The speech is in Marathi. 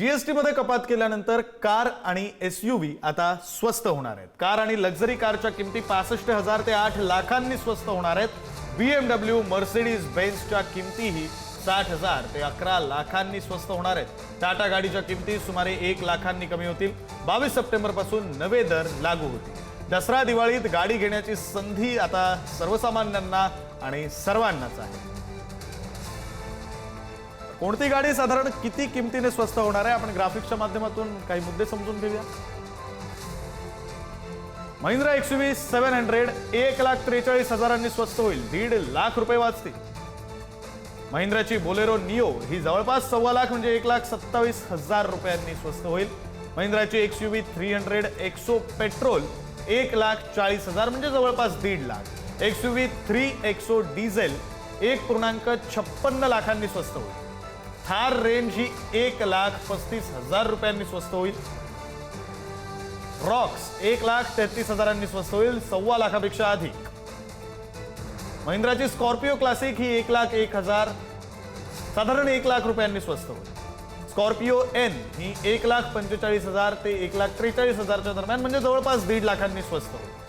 जीएसटी मध्ये कपात केल्यानंतर कार आणि एस यू व्ही आता स्वस्त होणार आहेत. कार आणि लक्झरी कारच्या किमती पासष्ट हजार ते आठ लाखांनी स्वस्त होणार आहेत. बीएमडब्ल्यू मर्सिडीज बेन्सच्या किमतीही साठ हजार ते अकरा लाखांनी स्वस्त होणार आहेत. टाटा गाडीच्या किमती सुमारे एक लाखांनी कमी होतील. बावीस सप्टेंबरपासून नवे दर लागू होतील. दसरा दिवाळीत गाडी घेण्याची संधी आता सर्वसामान्यांना आणि सर्वांनाच आहे. कोणती गाडी साधारण किती किमतीने स्वस्त होणार आहे? आपण ग्राफिक्सच्या माध्यमातून काही मुद्दे समजून घेऊया. महिंद्रा एक्सयूव्ही सेव्हन हंड्रेड एक लाख त्रेचाळीस हजारांनी स्वस्त होईल दीड लाख रुपये वाचतील. महिंद्राची बोलेरो निओ ही जवळपास सव्वा लाख म्हणजे एक लाख सत्तावीस हजार रुपयांनी स्वस्त होईल. महिंद्राची XUV three hundred XO petrol एक लाख चाळीस हजार म्हणजे जवळपास दीड lakh. X U V three XO diesel एक पूर्णांक छप्पन्न लाखांनी स्वस्त होईल. थार रेंज ही एक लाख पस्तीस हजार रुपयांनी स्वस्त होईल. रॉक्स एक लाख तेहतीस हजारांनी स्वस्त होईल सव्वा लाखापेक्षा अधिक. महिंद्राची स्कॉर्पिओ क्लासिक ही एक लाख एक हजार साधारण एक लाख रुपयांनी स्वस्त होईल. स्कॉर्पिओ एन ही एक लाख पंचेचाळीस हजार ते एक लाख त्रेचाळीस हजारच्या दरम्यान म्हणजे जवळपास दीड लाखांनी स्वस्त होईल.